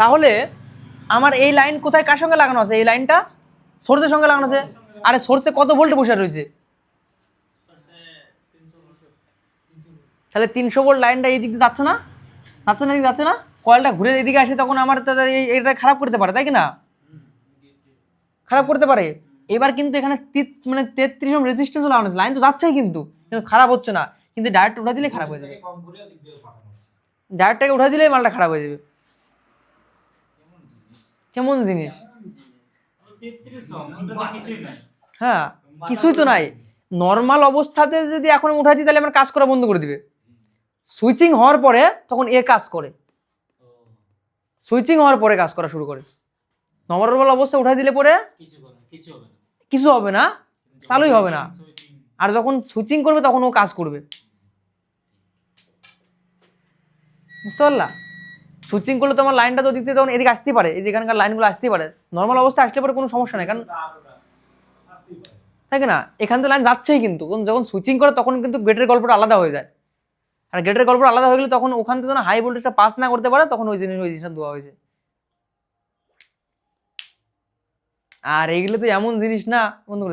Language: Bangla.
তাহলে আমার এই লাইন কোথায় কার সঙ্গে লাগানো আছে? এই লাইনটা সোর্সের সঙ্গে লাগানো আছে। আরে সোর্সে কত ভোল্টে বসে রয়েছে? তাহলে তিনশো ভোল্ট লাইনটা এই দিক দিয়ে যাচ্ছে না? যাচ্ছে না যাচ্ছে না? কয়েলটা ঘুরে এদিকে আসে তখন আমার এটা খারাপ করতে পারে তাই কি না? খারাপ করতে পারে। এবার কিন্তু এখানে মানে তেত্রিশ ওম রেজিস্ট্যান্স লাগানো আছে। লাইন তো যাচ্ছেই কিন্তু কিন্তু খারাপ হচ্ছে না। কিন্তু ডাইরেক্ট উঠা দিলে খারাপ হয়ে যাবে। ডাইরেক্টটাকে উঠা দিলেই মালটা খারাপ হয়ে যাবে। কেমন জিনিস। হ্যাঁ কিছুই তো নাই। নর্মাল অবস্থাতে যদি এখন উঠাই দিই তাহলে আমার কাজ করা বন্ধ করে দিবে। সুইচিং হওয়ার পরে তখন এ কাজ করে। সুইচিং হওয়ার পরে কাজ করা শুরু করে। নর্মাল অবস্থা উঠাই দিলে পরে। কিছু হবে না, চালুই হবে না। আর যখন সুইচিং করবে, তখন ও কাজ করবে। বুঝতে পারলা? সুইচিং করলে তোমার লাইনটা তো থেকে তখন এদিকে আসতেই পারে, এই যে এখানকার লাইনগুলো আসতেই পারে। নর্মাল অবস্থা আসলে পরে কোনো সমস্যা নেই, কারণ। তাই না? এখান থেকে লাইন যাচ্ছেই কিন্তু যখন সুইচিং করে তখন কিন্তু গেটের গল্পটা আলাদা হয়ে যায়। আর গেটের গল্পটা আলাদা হয়ে গেলে তখন ওখান থেকে যখন হাই ভোল্টেজটা পাস না করতে পারে, তখন ওই জিনিস, ওই জিনিসটা দেওয়া হয়েছে আর এইগুলো তো এমন জিনিস না বন্ধু